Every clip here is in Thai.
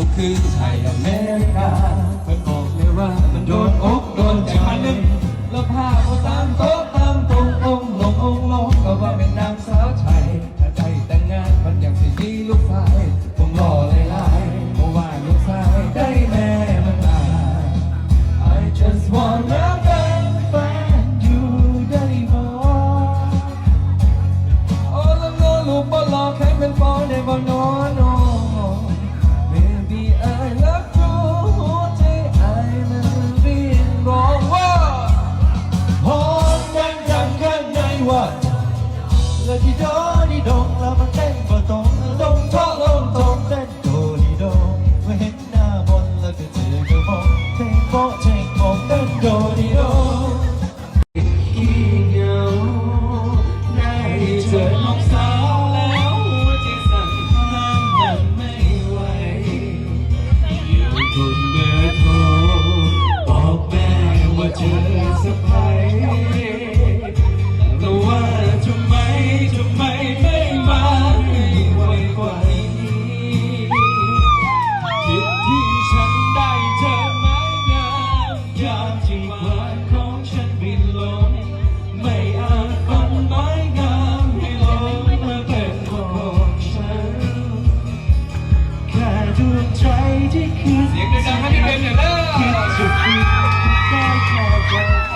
ลูกคือไทยอเมริกาเพิ่นบอกเลยว่ามันโดนอกโดนใจมันนึ่งแล้วผ้าก็ตามโต๊ะตามตรงองลงองลงก็ว่าเป็นนางสาวไทยถ้าใจแต่งงานมันอยากสิมีลูกชายผมรอ có thành một tên đồ đi đâu khi nhau nay trời mong sao ดวกใจที่คิดเสียงดังๆให้พี่เบนหน่อยเด้อ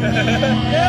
yeah.